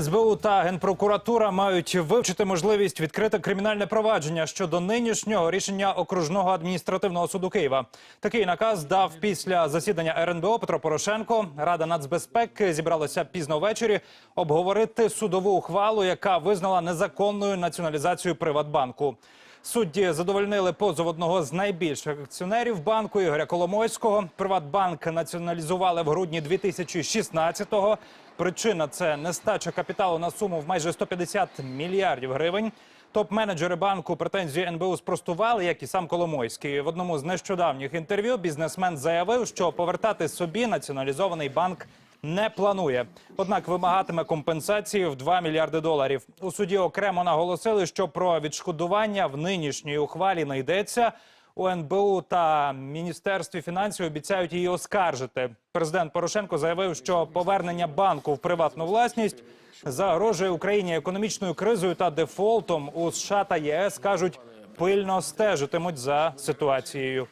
СБУ та генпрокуратура мають вивчити можливість відкрити кримінальне провадження щодо нинішнього рішення окружного адміністративного суду Києва. Такий наказ дав після засідання РНБО Петро Порошенко. Рада нацбезпеки зібралася пізно ввечері обговорити судову ухвалу, яка визнала незаконною націоналізацію Приватбанку. Судді задовольнили позов одного з найбільших акціонерів банку Ігоря Коломойського. Приватбанк націоналізували в грудні 2016-го. Причина це нестача капіталу на суму в майже 150 мільярдів гривень. Топ-менеджери банку претензії НБУ спростували, як і сам Коломойський. В одному з нещодавніх інтерв'ю бізнесмен заявив, що повертати собі націоналізований банк не планує. Однак вимагатиме компенсації в 2 мільярди доларів. У суді окремо наголосили, що про відшкодування в нинішній ухвалі не йдеться. У НБУ та Міністерстві фінансів обіцяють її оскаржити. Президент Порошенко заявив, що повернення банку в приватну власність загрожує Україні економічною кризою та дефолтом. У США та ЄС кажуть, пильно стежитимуть за ситуацією.